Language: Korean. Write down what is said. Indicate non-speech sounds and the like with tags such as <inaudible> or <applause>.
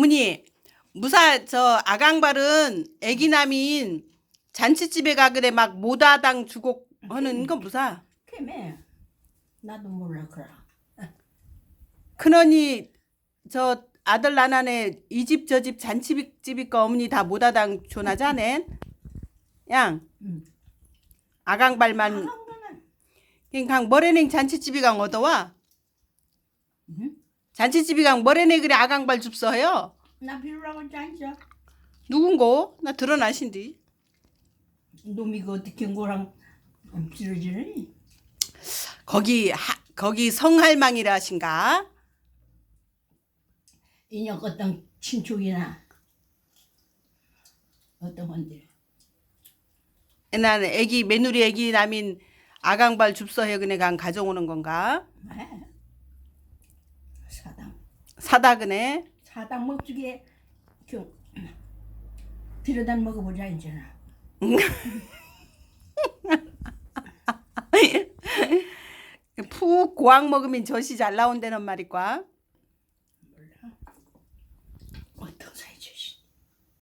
어머니 무사 저 아강발은 애기남인 잔치집에 가그래 막 모다당 주고 하는 거 무사. 걔매 나도 몰라 그라. 큰언니 저 아들 나나네 이 집 저 집 잔치집이니까 어머니 다 모다당 줘나자네. 양. 응. 아강발만. 그냥 머레냉 잔치집이 강 얻어와? 응? 잔치집이강 머레네 그래 아강발 줍서요? 나 빌라고 짠죠. 누군고? 나 드러나신디. 놈이 그 어떻게 한 거랑 빌어지니 거기 하, 거기 성할망이라신가? 인형 어떤 친척이나 어떤 건데? 나는 애기 며느리 애기 남인 아강발 줍서해 그네 강 가져오는 건가? 에 사당 사다 그네. 사당 먹주게 좀 빌어다 먹어보자 이제는. <laughs> 푹 고왕 먹으면 젖이 잘 나온다는 말이과